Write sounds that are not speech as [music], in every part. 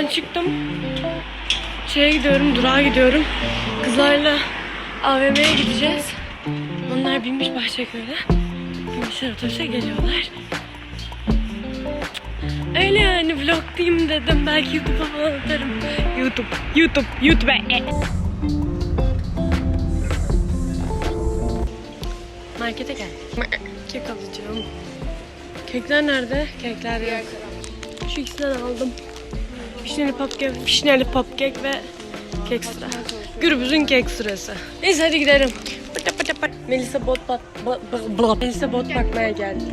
ben çıktım. Şeye gidiyorum, durağa gidiyorum. Kızlarla AVM'ye gideceğiz. Onlar binmiş Bahçeköy'de. Binmişler otobüse geliyorlar. Öyle yani vloglayayım dedim. Belki YouTube'a falan atarım. YouTube, YouTube, YouTube. Markete geldik. Kek alacağım. Kekler nerede? Kekler yok. Şu ikisinden aldım. Fişneli popkek, fişneli popkek ve kek sıra. Gürbüz'ün kek sırası. Neyse hadi gidelim. Pıtı pıtı pıtı. Melisa bot bak, ba- ba- ba- Melisa bot bakmaya geldik.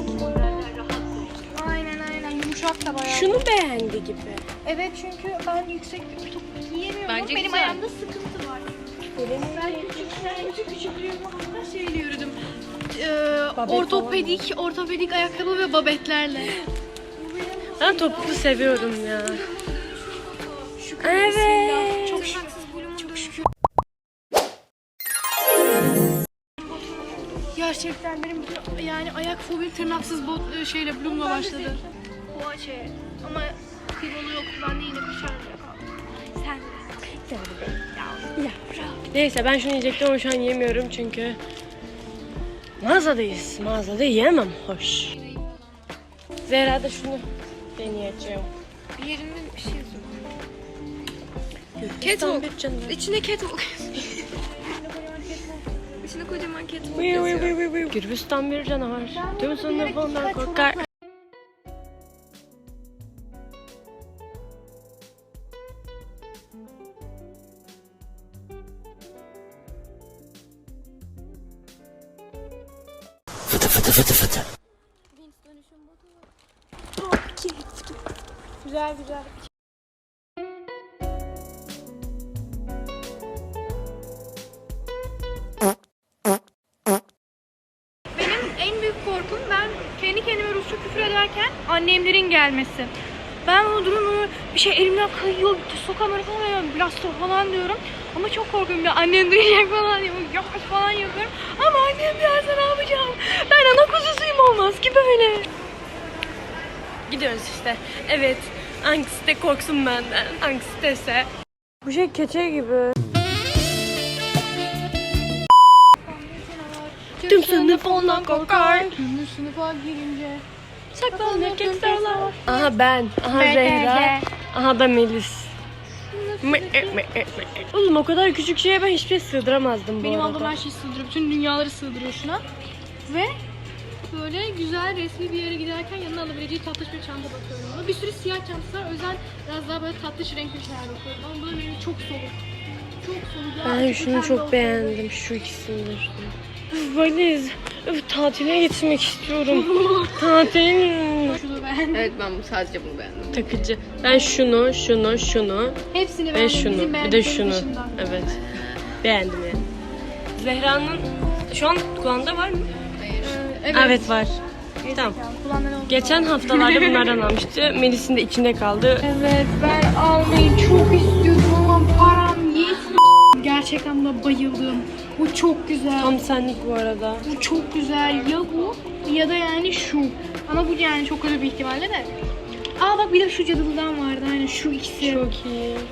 Aynen aynen yumuşak da bayağı. Şunu beğendi gibi. Evet çünkü ben yüksek bir top giyemiyorum. Bence Benim güzel. ayağımda sıkıntı var. Ben küçükken küçük küçüklüğümde şey yürüdüm. Ee, ortopedik, ortopedik ayakkabı ve babetlerle. Ben topuklu seviyorum ya. Şükür Evet. bismillah. Çok şükür. Çok şükür. Gerçekten benim yani ayak fobim tırnaksız bot e, şeyle blumla başladı. Bu şey ama kıvrılı yoktu ben de yine bir şarjla kaldım. Sen Neyse ben şunu yiyecektim ama şu an yemiyorum çünkü mağazadayız. Mağazada yiyemem. Hoş. Zehra da şunu deneyeceğim. bir yerinde şey. Catwalk. İçinde catwalk. [laughs] İçinde kocaman catwalk yazıyor. Gürbüz'den bir canavar. Tüm bir sınıfından yere korkar. Güzel güzel. En büyük korkum ben kendi kendime Rusça küfür ederken annemlerin gelmesi. Ben o durumu bir şey elimden kayıyor, sokamıyorum falan, biraz falan diyorum. Ama çok korkuyorum ya annem duyacak falan diyorum, yavaş falan yapıyorum. Ama annem gelse ne yapacağım? Ben ana kuzusuyum olmaz ki böyle. Gidiyoruz işte. Evet. Hangisi de korksun benden. Hangisi dese. Bu şey keçe gibi. Sınıf ondan korkar. Tüm sınıfa girince. Saklanır keksarlar. Aha ben. Aha Zehra. Aha da Melis. Me- e- me- e- me- Oğlum o kadar küçük şeye ben hiçbir şey sığdıramazdım bu Benim arada. ablam her şeyi sığdırıyor. Bütün dünyaları sığdırıyor şuna. Ve böyle güzel resmi bir yere giderken yanına alabileceği tatlış bir çanta bakıyorum ona. Bir sürü siyah çantası var. Yüzden biraz daha böyle tatlış renkli şeyler bakıyorum. Ama bu da benim çok soluk. Çok soluk. Ben şunu çok beğendim. Şu ikisini de şunu. Valiz. Üf, tatile gitmek istiyorum. [laughs] Tatil. Şunu beğendim. Evet ben bu- sadece bunu beğendim. Takıcı. Ben şunu, şunu, şunu Hepsini ve beğendim. şunu. Bizim Bir de beğendiklerimiz şunu. dışında. Evet. Beğendim yani. Zehra'nın şu an kulağında var mı? Ee, Evet, var. Tamam. Kullanları. Geçen haftalarda bunlardan [laughs] almıştı. Melis'in de içinde kaldı. Evet ben almayı çok yetmiyor. Gerçekten buna bayıldım. Bu çok güzel. Tam senlik bu arada. Bu çok güzel. Ya bu ya da yani şu. Ama bu yani çok kötü bir ihtimalle de. Aa bak bir de şu cadılıdan vardı. Hani şu ikisi. Çok,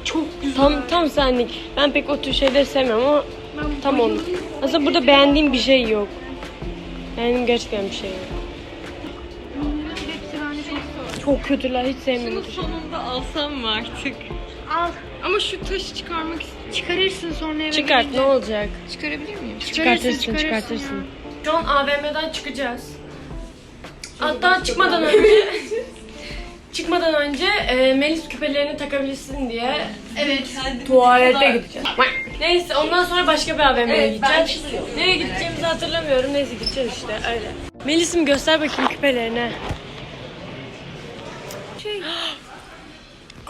Çok iyi. güzel. Tam tam senlik. Ben pek o tür şeyleri sevmiyorum ama Ben tam onu. Aslında burada beğendiğim bir şey yok. Beğendiğim gerçekten bir şey yok. Çok. Çok kötüler hiç sevmiyorum. sonunda alsam mı artık? Al. Ama şu taşı çıkarmak istiyorum. Çıkarırsın sonra eve Çıkart ne olacak? Çıkarabilir miyim? Çıkartırsın çıkartırsın. Şu an AVM'den çıkacağız. Hatta çıkmadan önce [laughs] çıkmadan önce e, Melis küpelerini takabilirsin diye Evet. tuvalete gideceğiz. Neyse ondan sonra başka bir AVM'ye gideceğiz. Nereye gideceğimizi hatırlamıyorum. Neyse gideceğiz işte öyle. Melis'im göster bakayım küpelerini.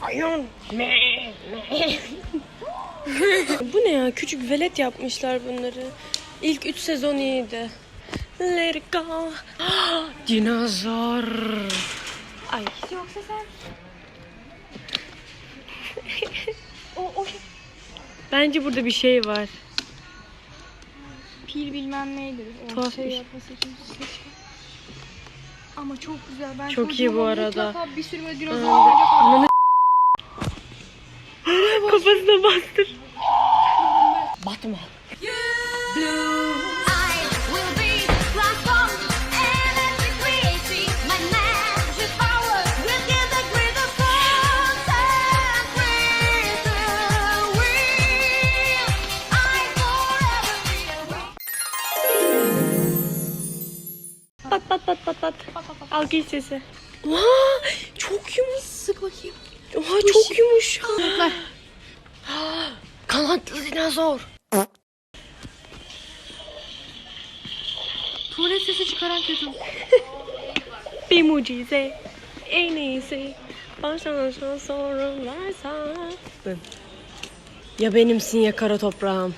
Kayon. [laughs] Bu ne ya? Küçük velet yapmışlar bunları. İlk 3 sezon iyiydi. Let it go. [gasps] Dinozor. Ay. Yoksa sen... [laughs] o, o şey... Bence burada bir şey var. Pil bilmem neydi. O Tuhaf şey bir şey. yapması için seçtim. Ama çok güzel. Ben Çok iyi bu arada. Bir sürü böyle dinozor oyuncak forever be a Pat pat pat pat pat. Alkış sesi. Oha, çok yumuşak. Bakayım. Oha çok yumuşak. Dinozor. Tuvalet sesi çıkaran kötü. [laughs] Bir mucize. En iyisi. Baştan aşağı sorunlarsa. Ya benimsin ya kara toprağım.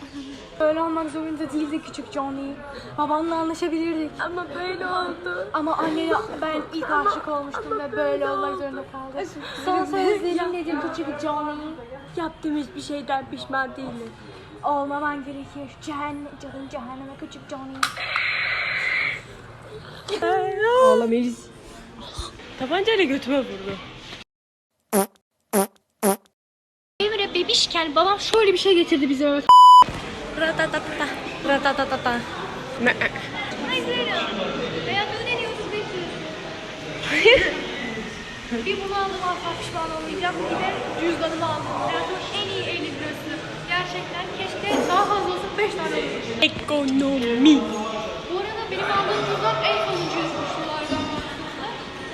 Böyle olmak zorunda değildi küçük Johnny. Babanla anlaşabilirdik. Ama böyle oldu. Ama annene ben ilk aşık olmuştum ve böyle olmak zorunda kaldım. Son sözlerin nedir küçük Johnny? Yaptığım hiçbir şeyden pişman değilim. Olmaman gerekir. Cehennem, canım cehenneme küçük Johnny. Ağla Melis. Tabancayla götüme vurdu. Emre bebişken babam şöyle bir şey getirdi bize öyle. Ratatata. Ratatata. Ay Zeyra. Hayatımda ne diyorsun [laughs] Bir bunu aldım asla pişman olmayacağım. Bir de cüzdanımı aldım. Hayatımın en iyi 50 lirası. Gerçekten keşke daha fazla olsun 5 tane olsun. Ekonomi. Bu arada benim aldığım cüzdan en sonuncu yazmışlardan.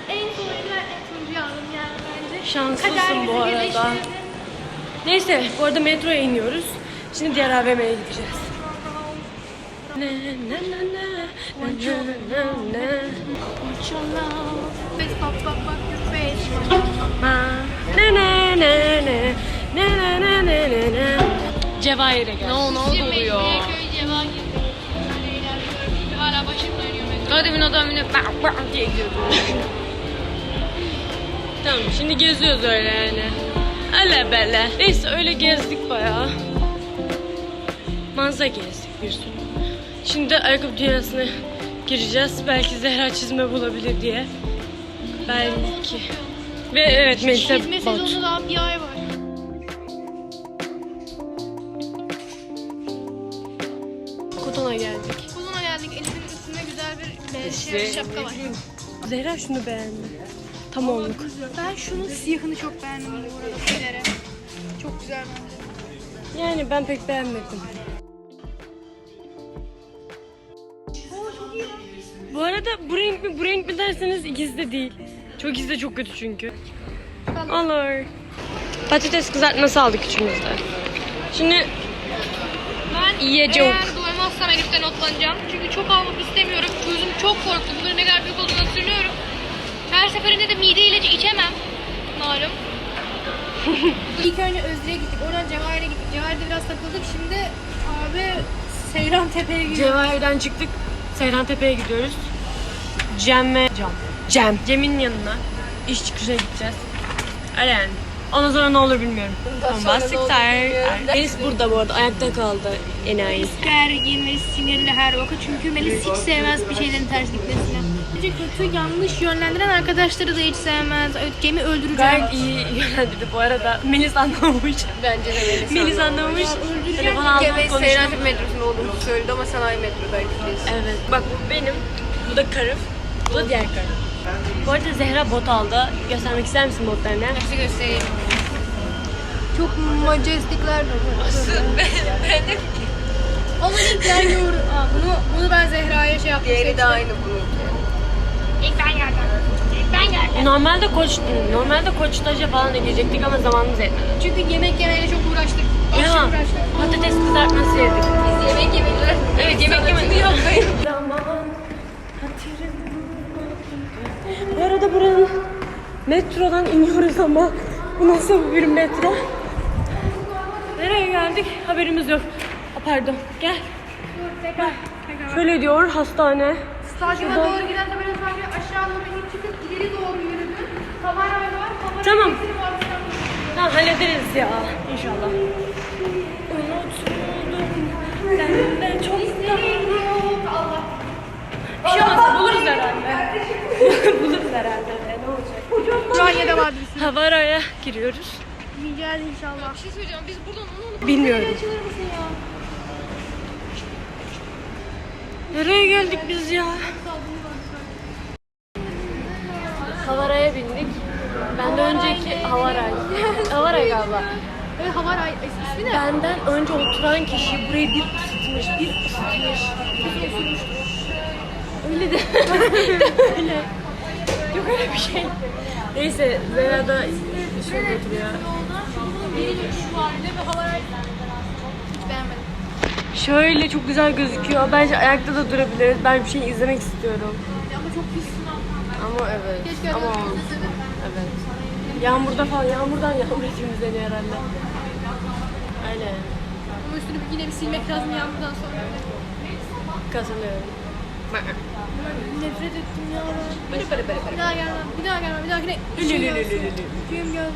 En sonuncu en sonuncu aldım yani bence. Şanslısın bu arada. Neyse bu arada metroya iniyoruz. Şimdi diğer AVM'ye gideceğiz. Ne ne ne ne ne ne ne Face bak bak bak. Ne ne ne ne ne ne ne ne ne ne Cevahir'e gel. Ne oldu ne oluyor? Hala başım dönüyor. Daha demin adam yine bak bak diye gidiyordu. Tamam şimdi geziyoruz öyle yani. Öyle böyle. Neyse öyle gezdik bayağı. Manza gezdik bir sürü. Şimdi ayakkabı dünyasına gireceğiz. Belki Zehra çizme bulabilir diye. Belki. Ve evet Melisa Çizme bot. sezonu daha bir ay var. Koton'a geldik. Kuluna geldik. Elif'in üstünde güzel bir şey, şapka var. Zehra şunu beğendi. Tam onluk. Ben şunun siyahını çok beğendim bu arada. Çok güzel bence. Yani ben pek beğenmedim. Bu arada bu renk mi bu renk mi derseniz ikisi de değil. Çok de çok kötü çünkü. Olur. Patates kızartması aldık üçümüz de. Şimdi Ben Yiyecek. eğer doymazsam Elif'ten otlanacağım. Çünkü çok almak istemiyorum. Gözüm çok korktu. Bunların ne kadar büyük olduğunu hatırlıyorum. Her seferinde de mide ilacı içemem. Malum. [laughs] İlk önce Özde'ye gittik. Oradan Cevahir'e gittik. Cevahir'de biraz takıldık. Şimdi abi Seyran Tepe'ye gidiyoruz. Cevahir'den çıktık. Seyran Tepe'ye gidiyoruz. Cem ve Cem. Cem. Cem'in yanına iş çıkışına gideceğiz. Öyle yani. Ondan sonra ne olur bilmiyorum. Bombastik Melis burada bu arada. Ayakta kaldı enayi. gergin ve sinirli her vakit. Çünkü Melis hiç sevmez bir şeylerin ters gitmesini. Bence kötü, yanlış yönlendiren arkadaşları da hiç sevmez. Gemi öldüreceğim. Gayet iyi yönlendirdi bu arada. Melis anlamamış. Bence de Melis Melis anlamış. Telefon aldım konuştum. Seyran metrosunda olduğunu söyledi ama sanayi metrodaydık biz. Evet. Bak bu benim. Bu da karım. Bu da diğer karım. Bu arada Zehra bot aldı. Göstermek ister misin botlarını? Nasıl göstereyim? Çok majestikler. Ama renkler yoğur. Aa, bunu, bunu ben Zehra'ya şey yaptım. Diğeri de seçtim. aynı bunun. İlk ben geldim. İlk ben geldim. Normalde koç normalde koç staja falan da girecektik ama zamanımız yetmedi. Çünkü yemek yemeyle çok uğraştık. Aşırı Ya uğraştık. patates kızartması yedik. Biz yemek yemediler. Evet yemek yemedik. [laughs] Yok Bu arada buranın metrodan iniyoruz ama bu nasıl bir metro? Nereye geldik? Haberimiz yok. Aa, pardon. Gel. Tekrar. Şöyle diyor hastane. Stadyuma doğru giden tabela sadece aşağı doğru inip çıkıp ileri doğru yürüdün. Kamera var. Kamera Tamam. Tamam hallederiz ya inşallah. Unutuldum. Sen de çok. Bir şey olmaz buluruz herhalde. [laughs] buluruz herhalde. Ne olacak? Ümraniye'de vardı. Havaraya giriyoruz. Yiyeceğiz inşallah. Bir şey söyleyeceğim. Biz buradan onu alıp Bilmiyorum. Nereye geldik biz ya? Havaraya bindik. Benden önceki Havaray. [laughs] Havaray galiba. Evet hava ray ismi ne? Benden önce oturan kişi burayı bir ısıtmış, bir ısıtmış. Bir ısıtmış. Öyle de. öyle. [laughs] Yok öyle bir şey. Neyse Zehra da şurada oturuyor. Hiç beğenmedim. Şöyle çok güzel gözüküyor. Bence ayakta da durabiliriz. Ben bir şey izlemek istiyorum. Ama çok pis. Ama evet. Keşke Ama evet. Yağmurda falan, yağmurdan yağmur temizleniyor herhalde. Aynen. Ama üstünü bir- yine bir silmek lazım yağmurdan sonra. Katılıyorum. Nefret ettim ya ben. Bir daha gelmem, bir daha gelmem, bir daha yine Lü lü lü lü lü şey lü. Düğüm göz.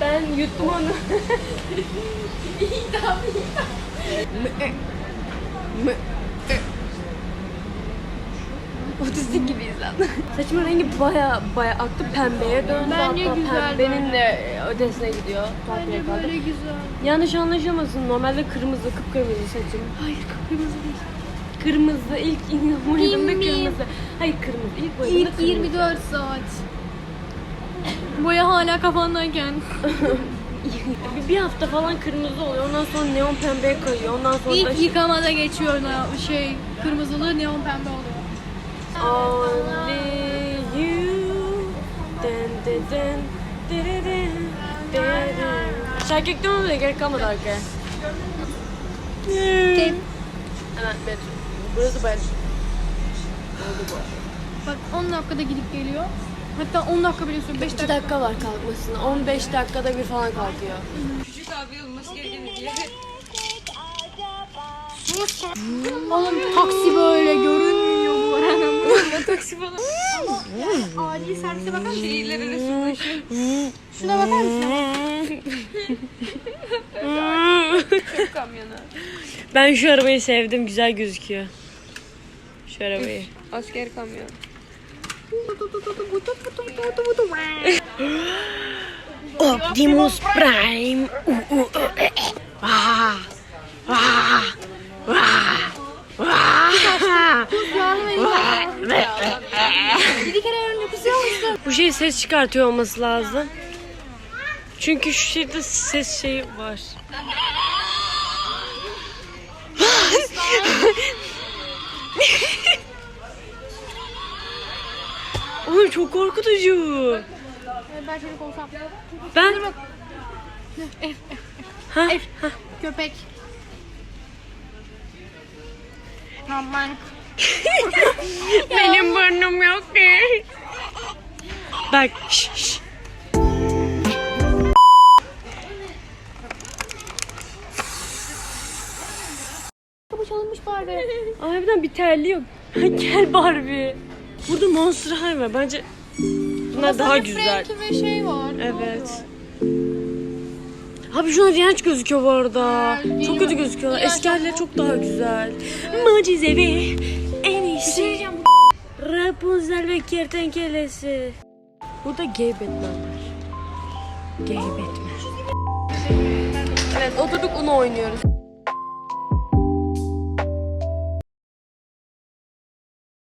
Ben yuttum onu. Otistik gibiyiz lan. Saçımın rengi baya baya aktı pembeye döndü. Bence Hatta güzel Pembenin de ötesine gidiyor. Bence kaldı. böyle güzel. Yanlış anlaşılmasın. Normalde kırmızı, kıpkırmızı saçım. Hayır kıpkırmızı değil. Kırmızı ilk boyadığımda mim. kırmızı. Hayır kırmızı. İlk boyadığımda İlk kırmızı. 24 saat. Boya hala kafandayken. Bir, [laughs] bir hafta falan kırmızı oluyor. Ondan sonra neon pembeye kayıyor. Ondan sonra da İlk yıkamada geçiyor o şey kırmızılı neon pembe oluyor. Only you. Dın dın dın, dın dın dın. Şarkı eklememe bile gerek kalmadı arkaya. Kim? Evet, metro. Burası ben. Bak 10 dakikada gidip geliyor. Hatta 10 dakika bile sürüyor. 5 2 dakika. dakika var kalkmasına. 15 dakikada bir falan kalkıyor. küçük abi olması gereken diye. Oğlum taksi böyle görünmüyor bu Taksi falan. Acil servise bakar mısın? Şehirler arası ulaşım. Şuna bakar mısın? Çöp kamyonu. Ben şu arabayı sevdim. Güzel gözüküyor. Şu arabayı. Asker kamyonu. Optimus Prime. Uh, uh, uh, eh, eh. Vah. Vah. Vah. Vah. Bir kere önce kusuyormuşsun. Bu şey ses çıkartıyor olması lazım. Çünkü şu şeyde ses şeyi var. [laughs] Oğlum çok korkutucu. Ben çocuk olsam. Ben ha, Köpek. Aman. [laughs] benim burnum yok ki. Bak şş, şş. Çalınmış Barbie. Harbiden bir terli yok. Gel Barbie. Burada Monster High var. Bence bunlar daha güzel. Frankie ve şey var. Evet. Abi şu an iğrenç gözüküyor bu arada. Güzel, Çok kötü gözüküyorlar. Eski halleri ama. çok daha güzel. Mucizevi en iyisi. Rapunzel ve kertenkelesi. Burada gay Batman var. Gay Batman. Evet oturduk onu oynuyoruz.